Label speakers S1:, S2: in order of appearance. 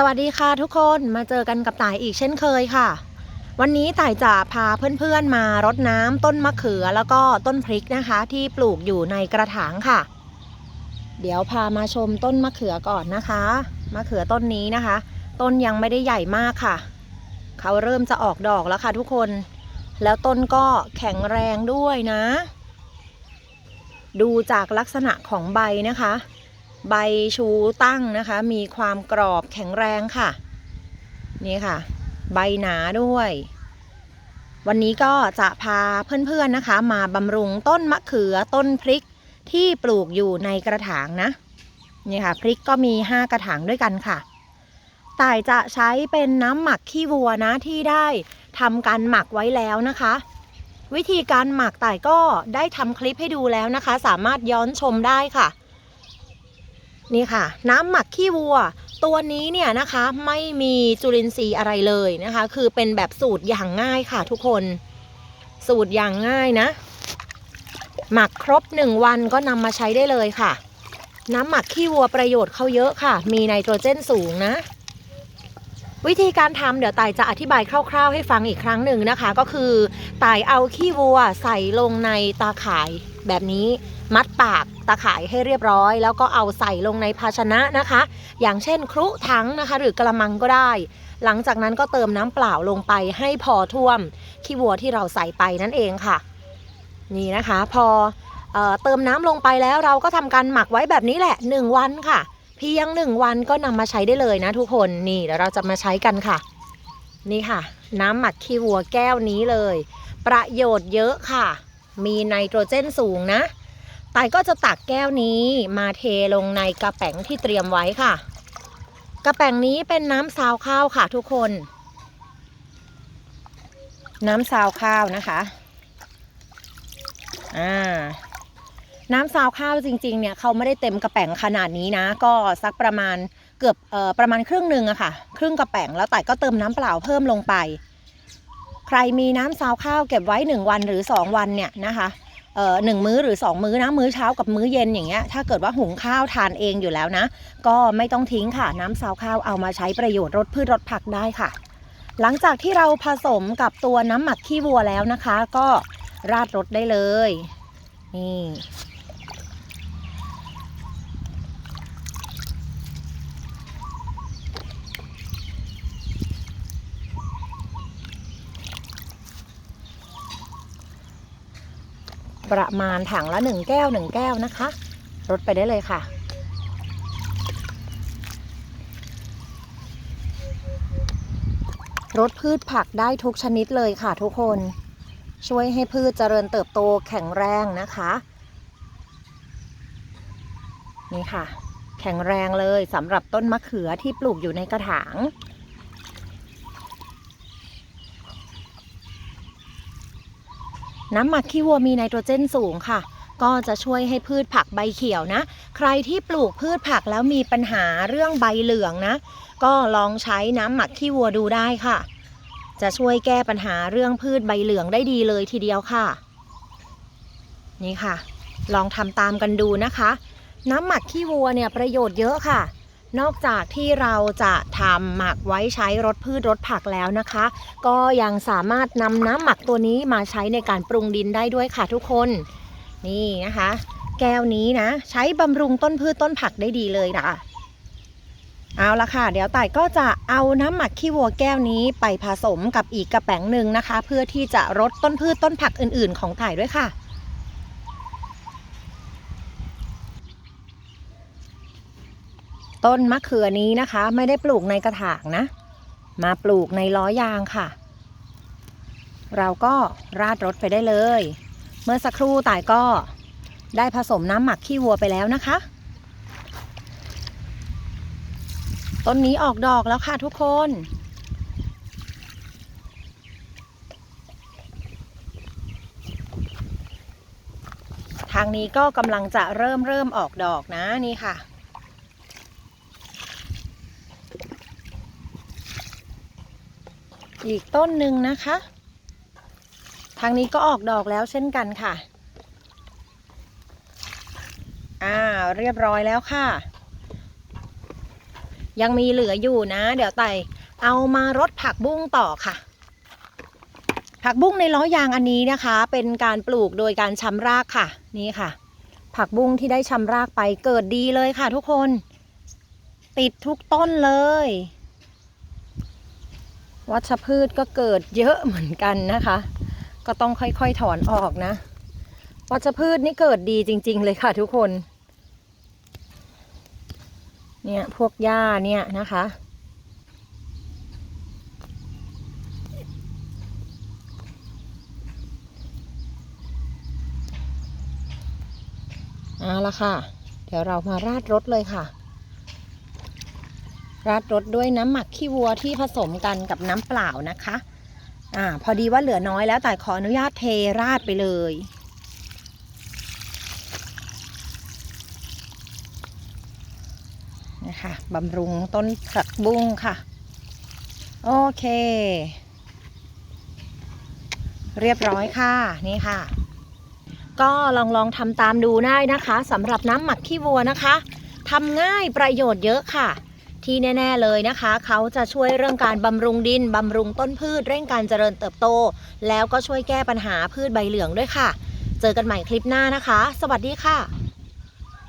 S1: สวัสดีค่ะทุกคนมาเจอกันกับต่ายอีกเช่นเคยค่ะ วันนี้ต่ายจะพาเพื่อนๆมารดน้ำต้นมะเขือแล้วก็ต้นพริกนะคะ ที่ปลูกอยู่ในกระถางค่ะ เดี๋ยวพามาชมต้นมะเขือก่อนนะคะมะเขือต้นนี้นะคะ ต้นยังไม่ได้ใหญ่มากค่ะ เขาเริ่มจะออกดอกแล้วค่ะทุกคน แล้วต้นก็แข็งแรงด้วยนะ ดูจากลักษณะของใบนะคะ ใบชูตั้งนะคะ มีความกรอบแข็งแรงค่ะ นี่ค่ะ ใบหนาด้วย วันนี้ก็จะพาเพื่อนๆนะคะ มาบำรุงต้นมะเขือต้นพริกที่ปลูกอยู่ในกระถางนะ นี่ค่ะ พริกก็มี 5 กระถางด้วยกันค่ะต่ายจะใช้เป็นน้ำหมักขี้วัวนะที่ได้ทำการหมักไว้แล้วนะคะ วิธีการหมักต่ายก็ได้ทำคลิปให้ดูแล้วนะคะ สามารถย้อนชมได้ค่ะ นี่ค่ะ น้ำหมักขี้วัว ตัวนี้เนี่ยนะคะไม่มีจุลินทรีย์อะไรเลยนะคะ คือเป็นแบบสูตรอย่างง่ายค่ะทุกคน สูตรอย่างง่ายนะ หมักครบหนึ่งวันก็นำมาใช้ได้เลยค่ะ น้ำหมักขี้วัวประโยชน์เขาเยอะค่ะ มีไนโตรเจนสูงนะ วิธีการทำเดี๋ยวตายจะอธิบายคร่าว ๆ ให้ฟังอีกครั้งหนึ่งนะคะ ก็คือตายเอาขี้วัวใส่ลงในตาข่ายแบบนี้มัดปากตาข่ายให้เรียบร้อย แล้วก็เอาใส่ลงในภาชนะนะคะ อย่างเช่นครุถังนะคะ หรือกระมังก็ได้ หลังจากนั้นก็เติมน้ำเปล่าลงไปให้พอท่วมขี้วัวที่เราใส่ไปนั่นเองค่ะ นี่นะคะ พอเออเติมน้ำลงไปแล้วเราก็ทำการหมักไว้แบบนี้แหละ 1 วันค่ะ เพียง1วันก็นำมาใช้ได้เลยนะทุกคนนี่เดี๋ยวเราจะมาใช้กันค่ะ นี่ค่ะ น้ำหมักขี้วัวแก้วนี้เลย ประโยชน์เยอะค่ะ มีไนโตรเจนสูงนะไต่ก็จะตักแก้วนี้มาเทลงในกระแป๋งที่เตรียมไว้ค่ะ กระแป๋งนี้เป็นน้ำซาวข้าวค่ะทุกคน น้ำซาวข้าวนะคะ อ่า น้ำซาวข้าวจริงๆเนี่ยเขาไม่ได้เต็มกระแป๋งขนาดนี้นะ ก็สักประมาณเกือบเอ่อประมาณครึ่งหนึ่งอะค่ะ ครึ่งกระแป๋งแล้วไต่ก็เติมน้ำเปล่าเพิ่มลงไป ใครมีน้ำซาวข้าวเก็บไว้ 1 วันหรือ 2 วันเนี่ยนะคะเอ่อหนึ่งมื้อหรือ 2 มื้อนะมื้อเช้ากับมื้อเย็นอย่างเงี้ยถ้าเกิดว่าหุงข้าวทานเองอยู่แล้วนะ ก็ไม่ต้องทิ้งค่ะน้ำซาวข้าวเอามาใช้ประโยชน์รดพืชรดผักได้ค่ะ หลังจากที่เราผสมกับตัวน้ำหมักขี้วัวแล้วนะคะ ก็ราดรดได้เลยนี่ ประมาณถังละหนึ่งแก้วหนึ่งแก้วนะคะรดไปได้เลยค่ะ รดพืชผักได้ทุกชนิดเลยค่ะทุกคน ช่วยให้พืชเจริญเติบโตแข็งแรงนะคะนี่ค่ะ แข็งแรงเลยสำหรับต้นมะเขือที่ปลูกอยู่ในกระถาง น้ำหมักขี้วัวมีไนโตรเจนสูงค่ะ ก็จะช่วยให้พืชผักใบเขียวนะ ใครที่ปลูกพืชผักแล้วมีปัญหาเรื่องใบเหลืองนะ ก็ลองใช้น้ำหมักขี้วัวดูได้ค่ะ จะช่วยแก้ปัญหาเรื่องพืชใบเหลืองได้ดีเลยทีเดียวค่ะ นี่ค่ะ ลองทำตามกันดูนะคะ น้ำหมักขี้วัวเนี่ยประโยชน์เยอะค่ะ นอกจากที่เราจะทำหมักไว้ใช้รดพืชรดผักแล้วนะคะ ก็ยังสามารถนำน้ำหมักตัวนี้มาใช้ในการปรุงดินได้ด้วยค่ะทุกคน นี่นะคะ แก้วนี้นะ ใช้บำรุงต้นพืชต้นผักได้ดีเลยนะเอาละค่ะ เดี๋ยวต่ายก็จะเอาน้ำหมักขี้วัวแก้วนี้ไปผสมกับอีกกระแป๋งหนึ่งนะคะ เพื่อที่จะรดต้นพืชต้นผักอื่นๆ ของต่ายด้วยค่ะ ต้นมะเขือนี้นะคะ ไม่ได้ปลูกในกระถางนะ มาปลูกในล้อยางค่ะ เราก็ราดรถไปได้เลย เมื่อสักครู่ต่ายก็ได้ผสมน้ำหมักขี้วัวไปแล้วนะคะ ต้นนี้ออกดอกแล้วค่ะทุกคนทางนี้ก็กำลังจะเริ่มเริ่มออกดอกนะนี่ค่ะ อีกต้นหนึ่งนะคะ ทางนี้ก็ออกดอกแล้วเช่นกันค่ะ อ่าเรียบร้อยแล้วค่ะ ยังมีเหลืออยู่นะ เดี๋ยวไต่เอามารดผักบุ้งต่อค่ะ ผักบุ้งในล้อยางอันนี้นะคะ เป็นการปลูกโดยการชำรากค่ะ นี่ค่ะ ผักบุ้งที่ได้ชำรากไปเกิดดีเลยค่ะทุกคน ติดทุกต้นเลย วัชพืชก็เกิดเยอะเหมือนกันนะคะ ก็ต้องค่อยๆถอนออกนะ วัชพืชนี่เกิดดีจริง ๆ เลยค่ะทุกคน เนี่ยพวกหญ้าเนี่ยนะคะ เอาละค่ะ เดี๋ยวเรามาราดรสเลยค่ะ ราดรสด้วยน้ำหมักขี้วัวที่ผสมกันกับน้ำเปล่านะคะอ่าพอดีว่าเหลือน้อยแล้วแต่ขออนุญาตเทราดไปเลย นะคะบำรุงต้นผักบุ้งค่ะ โอเค เรียบร้อยค่ะ นี่ค่ะ ก็ลองลองทำตามดูได้นะคะสำหรับน้ำหมักขี้วัวนะคะทำง่ายประโยชน์เยอะค่ะ ที่แน่ ๆ เลยนะคะ เขาจะช่วยเรื่องการบำรุงดินบำรุงต้นพืชเร่งการเจริญเติบโต แล้วก็ช่วยแก้ปัญหาพืชใบเหลืองด้วยค่ะ เจอกันใหม่คลิปหน้านะคะ สวัสดีค่ะ